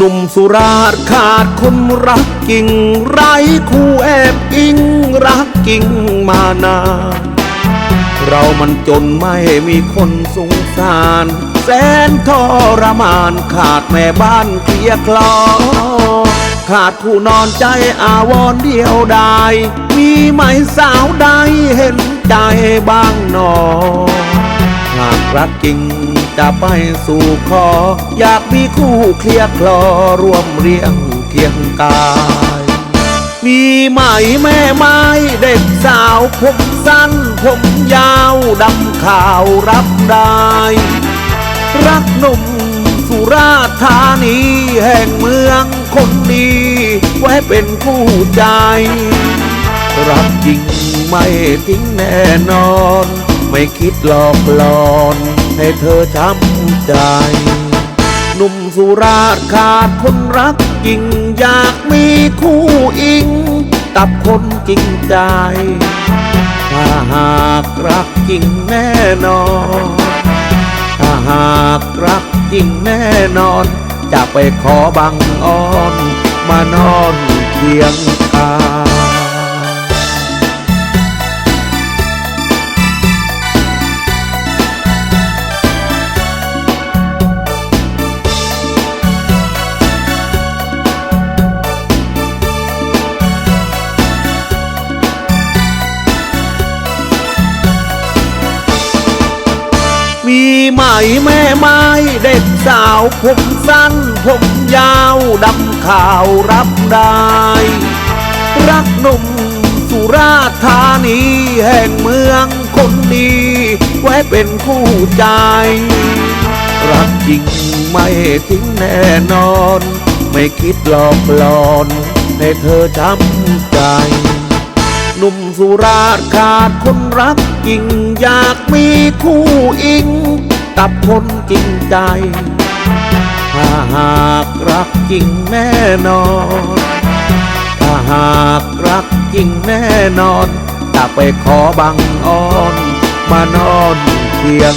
หนุ่มสุราษฎร์ขาดคนรักกิ่ง ไรคู่แอบอิงรักกิ่งมานานเรามันจนไม่มีคนสงสาร แสนทรมานขาดแม่บ้านเคลียร์คลอ ขาดผู้นอนใจอาวรณ์เดียวดายมีไหมสาวใดเห็นใจบ้างหนอ หากรักจริงจะไปสู่ขอ อยากมีคู่เคลียร์คลอร่วมเรียงเคียงกาย มีไหมแม่ไม้เด็กสาวผมสั้น ผมยาวดำขาวรับได้ รักหนุ่มสุราธานีแห่งเมืองคนดีไว้เป็นคู่ใจ รักจริงไม่ทิ้งแน่นอน ไม่คิดหลอกหลอน ให้เธอช้ำใจ หนุ่มสุราษฎร์ขาดคนรักจริง อยากมีคู่อิง กับคนจริงใจ ถ้าหากรักจริงแน่นอน ถ้าหากรักจริงแน่นอน จะไปขอบังอ้อน มานอนเคียง ไหมแม่ไม้เด็กสาวผมสั้น ผมยาวดำขาวรับได้ รักหนุ่มสุราธานีแห่งเมืองคนดีไว้เป็นคู่ใจ รักจริงไม่ทิ้งแน่นอน ไม่คิดหลอกหลอนให้เธอช้ำใจหนุ่มสุราษฎร์ขาดคนรักจริงอยากมีคู่อิง กับคนจริงใจ ถ้าหากรักจริงแน่นอน ถ้าหากรักจริงแน่นอน จะไปขอบังอ้อน มานอนเคียง